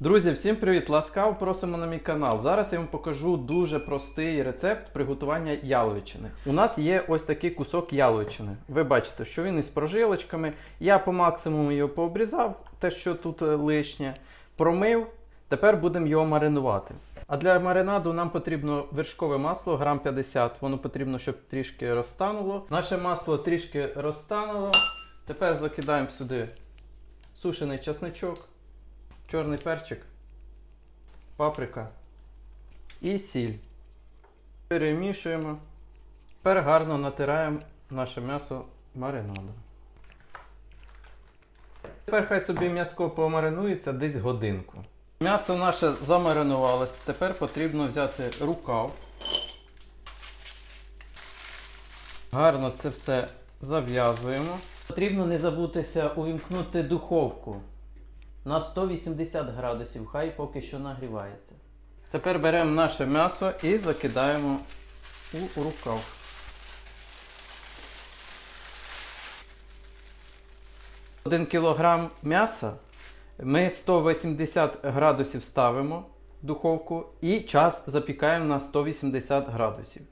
Друзі, всім привіт! Ласкаво просимо на мій канал. Зараз я вам покажу дуже простий рецепт приготування яловичини. У нас є ось такий кусок яловичини. Ви бачите, що він із прожилочками. Я по максимуму його пообрізав, те, що тут е, лишнє, промив. Тепер будемо його маринувати. А для маринаду нам потрібно вершкове масло, грам 50. Воно потрібно, щоб трішки розтануло. Наше масло трішки розтануло. Тепер закидаємо сюди сушений часничок чорний перчик, паприка і сіль. Перемішуємо. Тепер гарно натираємо наше м'ясо маринадом. Тепер хай собі м'яско помаринується десь годинку. М'ясо наше замаринувалось. Тепер потрібно взяти рукав. Гарно це все зав'язуємо. Потрібно не забутися увімкнути духовку на 180 градусів, хай поки що нагрівається. Тепер беремо наше м'ясо і закидаємо у рукав. Один кілограм м'яса ми 180 градусів ставимо в духовку і час запікаємо на 180 градусів.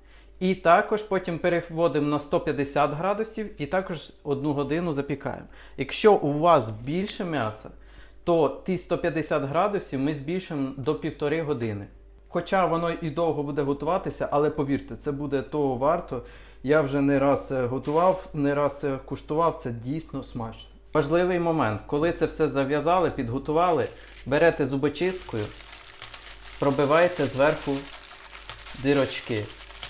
І також потім переводимо на 150 градусів і також одну годину запікаємо. Якщо у вас більше м'яса, то ті 150 градусів ми збільшимо до півтори години. Хоча воно і довго буде готуватися, але повірте, це буде того варто. Я вже не раз готував, не раз куштував, це дійсно смачно. Важливий момент, коли це все зав'язали, підготували, берете зубочисткою, пробиваєте зверху дирочки.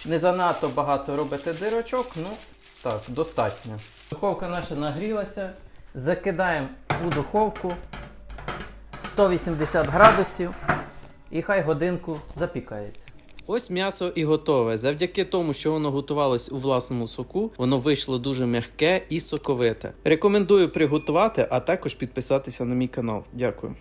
Не занадто багато робите дирочок, ну так, достатньо. Духовка наша нагрілася, закидаємо у духовку 180 градусів і хай годинку запікається. Ось м'ясо і готове. Завдяки тому, що воно готувалось у власному соку, воно вийшло дуже м'яке і соковите. Рекомендую приготувати, а також підписатися на мій канал. Дякую.